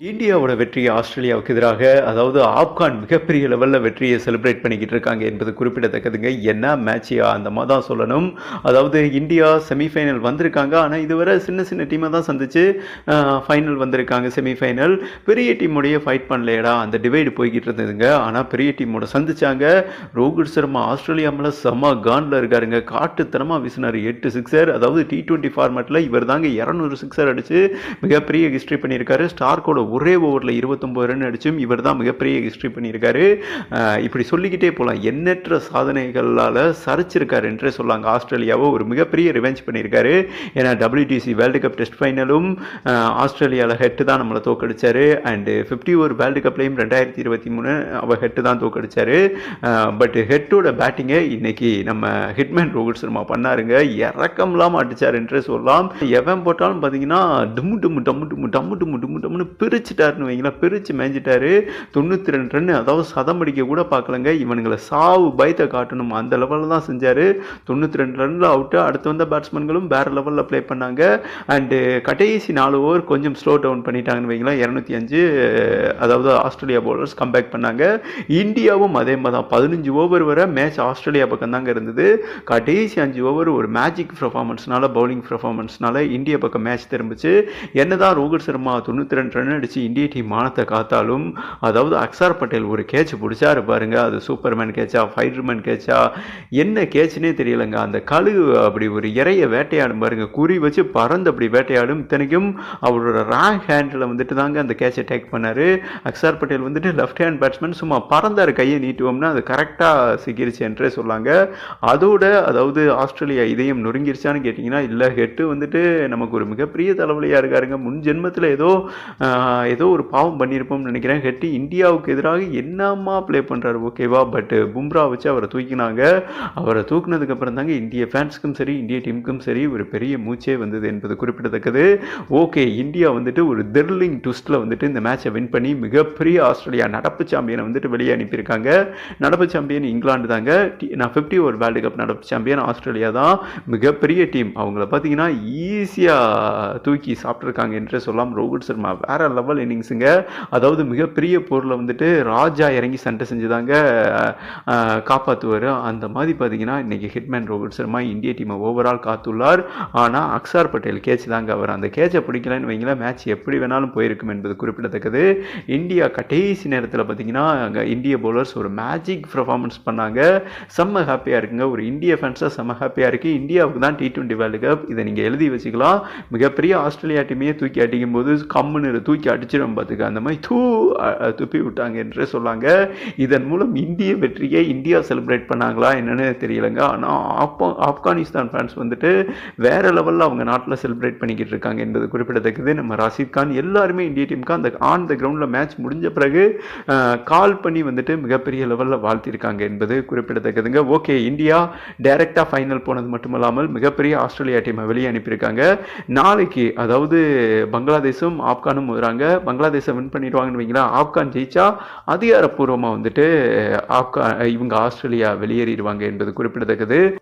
இந்தியாவோட வெற்றி ஆஸ்திரேலியாவுக்கு எதிராக அதாவது ஆப்கான் மிகப்பெரிய லெவலில் வெற்றியை செலிப்ரேட் பண்ணிக்கிட்டு இருக்காங்க என்பது குறிப்பிடத்தக்கதுங்க. என்ன? மேட்சியா? அந்த மாதிரி தான் சொல்லணும். அதாவது இந்தியா செமிஃபைனல் வந்திருக்காங்க. ஆனால் இதுவரை சின்ன சின்ன டீமை தான் சந்திச்சு ஃபைனல் வந்திருக்காங்க செமிஃபைனல் பெரிய டீமுடைய ஃபைட் பண்ணலையடா. அந்த டிவைடு போய்கிட்டு இருந்ததுங்க. ஆனால் பெரிய டீமோட சந்திச்சாங்க. ரோஹித் சர்மா ஆஸ்திரேலியா மேலே செம்ம காண்டில் இருக்காருங்க. காட்டுத்தனமாக வீசினார் எட்டு சிக்ஸர் அதாவது டி டுவெண்ட்டி ஃபார்மேட்டில் இவர் தாங்க இரநூறு சிக்ஸர் அடித்து மிகப்பெரிய ஹிஸ்ட்ரி பண்ணியிருக்காரு. ஸ்டார்க்கோட ஒரே ஓவரில் இருபத்தொம்பது ரன் அடிச்சும் இவர் தான் மிகப்பெரிய ஹிஸ்ட்ரி பண்ணியிருக்காரு. இப்படி சொல்லிக்கிட்டே போகலாம் எண்ணற்ற சாதனைகளால் சரிச்சிருக்காரு என்றே சொல்லாங்க. ஆஸ்திரேலியாவை ஒரு மிகப்பெரிய ரிவெஞ்ச் பண்ணியிருக்காரு. ஏன்னா டபிள்யூடிசி வேர்ல்டு கப் டெஸ்ட் ஃபைனலும் ஆஸ்திரேலியாவில் ஹெட்டு தான் நம்மளை தோக்கடிச்சார் அண்டு ஃபிஃப்டி ஒரு வேர்ல்டு கப்லையும் ரெண்டாயிரத்தி இருபத்தி மூணு அவர் ஹெட்டு தான் தோக்கடிச்சார் பட் ஹெட்டோட பேட்டிங்கை இன்னைக்கு நம்ம ஹிட்மேன் ரோஹித் சர்மா பண்ணாருங்க. இறக்கம்லாம் அடித்தார் என்றே சொல்லலாம். எவன் போட்டாலும் பார்த்தீங்கன்னா டும்மு டும்மு டம்மு டும்மு டம்மு டும்மு டும்மு டம்முன்னு பிரிச்சுட்டாருன்னு வைங்களேன். பிரித்து மேய்ஞ்சிட்டாரு தொண்ணூற்றி ரெண்டு ரன் அதாவது சதம் அடிக்க கூட பார்க்கலங்க. இவனுங்களை சாவு பயத்தை காட்டணும். அந்த லெவலில் தான் செஞ்சார். தொண்ணூற்றி ரெண்டு ரனில் அவுட்டு அடுத்து வந்த பேட்ஸ்மேன்களும் வேறு லெவலில் ப்ளே பண்ணாங்க. அண்டு கடைசி நாலு ஓவர் கொஞ்சம் ஸ்லோ டவுன் பண்ணிட்டாங்கன்னு வைங்களேன். இரநூத்தி அஞ்சு அதாவது ஆஸ்திரேலியா பவுலர்ஸ் கம்பேக் பண்ணாங்க. இந்தியாவும் அதே மாதிரி தான். பதினஞ்சு ஓவர் வரை மேட்ச் ஆஸ்திரேலியா பக்கம் தாங்க இருந்தது. கடைசி அஞ்சு ஓவர் ஒரு மேஜிக் பர்ஃபார்மன்ஸ்னால பவுலிங் பர்ஃபார்மன்ஸ்னால இந்தியா பக்கம் மேட்ச் திரும்பிச்சு. என்னதான் ரோஹித் சர்மா தொண்ணூற்றி ரெண்டு ரன் பிடிச்சி இந்திய டீம் மானத்தை காத்தாலும் அதாவது அக்ஸார் பட்டேல் ஒரு கேட்ச் பிடிச்சாரு பாருங்க. அது சூப்பர்மேன் கேட்சா ஃபைட்ருமேன் கேட்சா என்ன கேட்ச்னே தெரியலங்க. அந்த கழுகு அப்படி ஒரு இறைய வேட்டையாடும் பாருங்க. குறி வச்சு பறந்து அப்படி வேட்டையாடும். இத்தனைக்கும் அவரோட ராங் ஹேண்டில் வந்துட்டு தாங்க அந்த கேட்சை டேக் பண்ணார். அக்ஸார் பட்டேல் வந்துட்டு லெஃப்ட் ஹேண்ட் பேட்ஸ்மேன் சும்மா பறந்தார் கையை நீட்டுவோம்னா அது கரெக்டாக சிக்கிருச்சு என்றே சொல்லாங்க. அதோட அதாவது ஆஸ்திரேலியா இதயம் நொறுங்கிருச்சான்னு கேட்டிங்கன்னா இல்லை ஹெட்டு வந்துட்டு நமக்கு ஒரு மிகப்பெரிய தலைவலியாக இருக்காருங்க. முன் ஜென்மத்தில் ஏதோ ஏதோ ஒரு பாவம் பண்ணியிருப்போம்னு நினைக்கிறேன். ஹெட்டி இந்தியாவுக்கு எதிராக என்னம்மா ப்ளே பண்ணுறாரு ஓகேவா பட் பும்ரா வச்சு அவரை தூக்கினாங்க. அவரை தூக்குனதுக்கப்புறம் தாங்க இந்திய ஃபேன்ஸுக்கும் சரி இந்திய டீமுக்கும் சரி ஒரு பெரிய மூச்சே வந்தது என்பது குறிப்பிடத்தக்கது. ஓகே இந்தியா வந்துட்டு ஒரு தெர்லிங் ட்விஸ்ட்டில் வந்துட்டு இந்த மேட்சை வின் பண்ணி மிகப்பெரிய ஆஸ்திரேலியா நடப்பு சாம்பியனை வந்துட்டு வெளியே அனுப்பியிருக்காங்க. நடப்பு சாம்பியன் இங்கிலாந்து தாங்க. நான் ஃபிஃப்டி ஒரு வேர்ல்டு கப் நடப்பு சாம்பியன் ஆஸ்திரேலியா தான். மிகப்பெரிய டீம் அவங்கள பார்த்தீங்கன்னா ஈஸியாக தூக்கி சாப்பிட்ருக்காங்க என்று சொல்லலாம் ரோஹித் சர்மா. வேற லெவல் இன்னிங்ஸுங்க அதாவது மிகப்பெரிய போரில் வந்துட்டு ராஜா இறங்கி சண்டை செஞ்சுதாங்க காப்பாற்றுவார் அந்த மாதிரி பார்த்தீங்கன்னா இன்னைக்கு ஹிட்மேன் ரோஹித் சர்மா இந்திய டீமை ஓவரால் காத்துள்ளார். ஆனால் அக்ஸார் பட்டேல் கேட்ச் தாங்க அவர். அந்த கேட்சை பிடிக்கலன்னு வைங்களேன் மேட்ச் எப்படி வேணாலும் போயிருக்கும் என்பது குறிப்பிடத்தக்கது. இந்தியா கடைசி நேரத்தில் பார்த்தீங்கன்னா அங்கே இந்திய பவுலர்ஸ் ஒரு மேஜிக் பர்ஃபார்மன்ஸ் பண்ணாங்க. செம்ம ஹாப்பியாக இருக்குங்க. ஒரு இந்திய ஃபேன்ஸாக செம்ம ஹாப்பியாக இருக்குது இந்தியாவுக்கு தான் டி டுவெண்ட்டி வேர்ல்டு கப் இதை நீங்கள் எழுதி வச்சுக்கலாம். மிகப்பெரிய ஆஸ்திரேலியா டீமையே தூக்கி அடிக்கும் போது கம்முன்னு தூக்கி அடிச்சிடும் பார்த்துக்க அந்த மாதிரி தூ துப்பி விட்டாங்க என்று சொல்லாங்க. இதன் மூலம் இந்திய வெற்றியை இந்தியா செலிப்ரேட் பண்ணாங்களா என்னன்னு தெரியலங்க. ஆனால் ஆப்கா ஆப்கானிஸ்தான் ஃபேன்ஸ் வந்துட்டு வேற லெவலில் அவங்க நாட்டில் செலிப்ரேட் பண்ணிக்கிட்டு இருக்காங்க என்பது குறிப்பிடத்தக்கது. நம்ம ரஷீத் கான் எல்லாருமே இந்திய டீமுக்கு அந்த ஆன் த கிரவுண்டில் மேட்ச் முடிஞ்ச பிறகு கால் பண்ணி வந்துட்டு மிகப்பெரிய லெவலில் வாழ்த்திருக்காங்க என்பது குறிப்பிடத்தக்கதுங்க. ஓகே இந்தியா டைரெக்டாக ஃபைனல் போனது மட்டுமல்லாமல் மிகப்பெரிய ஆஸ்திரேலியா டீமை வெளியே அனுப்பியிருக்காங்க. நாளைக்கு அதாவது பங்களாதேஷும் ஆப்கானும் வராங்க பங்களாதேஷை வின் பண்ணிடுவாங்கன்னு வைங்களா ஆப்கான் ஜெயிச்சா அதிகாரப்பூர்வமாக வந்துட்டு ஆப்கா இவங்க ஆஸ்திரேலியா வெளியேறிடுவாங்க என்பது குறிப்பிடத்தக்கது.